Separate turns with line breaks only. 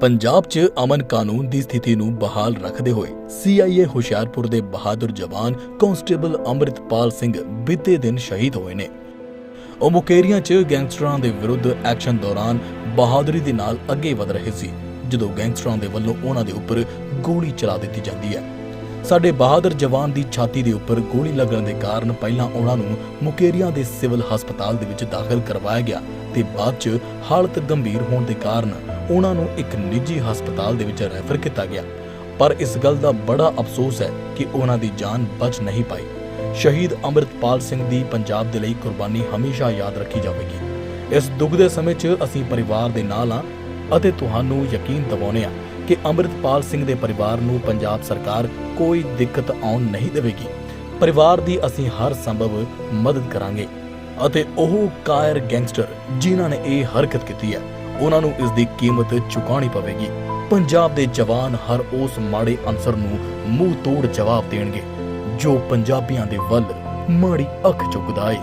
ਪੰਜਾਬ 'ਚ ਅਮਨ ਕਾਨੂੰਨ ਦੀ ਸਥਿਤੀ ਨੂੰ ਬਹਾਲ ਰੱਖਦੇ ਹੋਏ ਸੀਆਈਏ ਹੁਸ਼ਿਆਰਪੁਰ ਦੇ ਬਹਾਦਰ ਜਵਾਨ ਕਾਂਸਟੇਬਲ ਅੰਮ੍ਰਿਤਪਾਲ ਸਿੰਘ ਬੀਤੇ ਦਿਨ ਸ਼ਹੀਦ ਹੋਏ ਨੇ। ਉਹ ਮੁਕੇਰੀਆਂ 'ਚ ਗੈਂਗਸਟਰਾਂ ਦੇ ਵਿਰੁੱਧ ਐਕਸ਼ਨ ਦੌਰਾਨ ਬਹਾਦਰੀ ਦੇ ਨਾਲ ਅੱਗੇ ਵਧ ਰਹੇ ਸੀ, ਜਦੋਂ ਗੈਂਗਸਟਰਾਂ ਦੇ ਵੱਲੋਂ ਉਹਨਾਂ ਦੇ ਉੱਪਰ ਗੋਲੀ ਚਲਾ ਦਿੱਤੀ ਜਾਂਦੀ ਹੈ। ਸਾਡੇ ਬਹਾਦਰ ਜਵਾਨ ਦੀ ਛਾਤੀ ਦੇ ਉੱਪਰ ਗੋਲੀ ਲੱਗਣ ਦੇ ਕਾਰਨ ਪਹਿਲਾਂ ਉਹਨਾਂ ਨੂੰ ਮੁਕੇਰੀਆਂ ਦੇ ਸਿਵਲ ਹਸਪਤਾਲ ਦੇ ਵਿੱਚ ਦਾਖਲ ਕਰਵਾਇਆ ਗਿਆ ਤੇ ਬਾਅਦ 'ਚ ਹਾਲਤ ਗੰਭੀਰ ਹੋਣ ਦੇ ਕਾਰਨ ਉਹਨਾਂ ਨੂੰ ਇੱਕ ਨਿੱਜੀ ਹਸਪਤਾਲ ਦੇ ਵਿੱਚ ਰੈਫਰ ਕੀਤਾ ਗਿਆ। ਪਰ ਇਸ ਗੱਲ ਦਾ ਬੜਾ ਅਫਸੋਸ ਹੈ ਕਿ ਉਹਨਾਂ ਦੀ ਜਾਨ ਬਚ ਨਹੀਂ ਪਾਈ। ਸ਼ਹੀਦ ਅੰਮ੍ਰਿਤਪਾਲ ਸਿੰਘ ਦੀ ਪੰਜਾਬ ਦੇ ਲਈ ਕੁਰਬਾਨੀ ਹਮੇਸ਼ਾ ਯਾਦ ਰੱਖੀ ਜਾਵੇਗੀ। ਇਸ ਦੁੱਖ ਦੇ ਸਮੇਂ 'ਚ ਅਸੀਂ ਪਰਿਵਾਰ ਦੇ ਨਾਲ ਹਾਂ ਅਤੇ ਤੁਹਾਨੂੰ ਯਕੀਨ ਦਿਵਾਉਂਦੇ ਹਾਂ। ਕਿ ਅੰਮ੍ਰਿਤਪਾਲ ਸਿੰਘ ਦੇ ਪਰਿਵਾਰ ਨੂੰ ਪੰਜਾਬ ਸਰਕਾਰ ਕੋਈ ਦਿੱਕਤ ਆਉਣ ਨਹੀਂ ਦੇਵੇਗੀ। ਪਰਿਵਾਰ ਦੀ ਅਸੀਂ ਹਰ ਸੰਭਵ ਮਦਦ ਕਰਾਂਗੇ। ਅਤੇ ਉਹ ਕਾਇਰ ਗੈਂਗਸਟਰ ਜਿਨ੍ਹਾਂ ਨੇ ਇਹ ਹਰਕਤ ਕੀਤੀ ਹੈ, ਉਹਨਾਂ ਨੂੰ ਇਸ ਦੀ ਕੀਮਤ ਚੁਕਾਉਣੀ ਪਵੇਗੀ। ਪੰਜਾਬ ਦੇ ਜਵਾਨ ਹਰ ਉਸ ਮਾੜੇ ਅਨਸਰ ਨੂੰ ਮੂੰਹ ਤੋੜ ਜਵਾਬ ਦੇਣਗੇ, ਜੋ ਪੰਜਾਬੀਆਂ ਦੇ ਵੱਲ ਮਾੜੀ ਅੱਖ ਚੁੱਕਦਾ ਏ।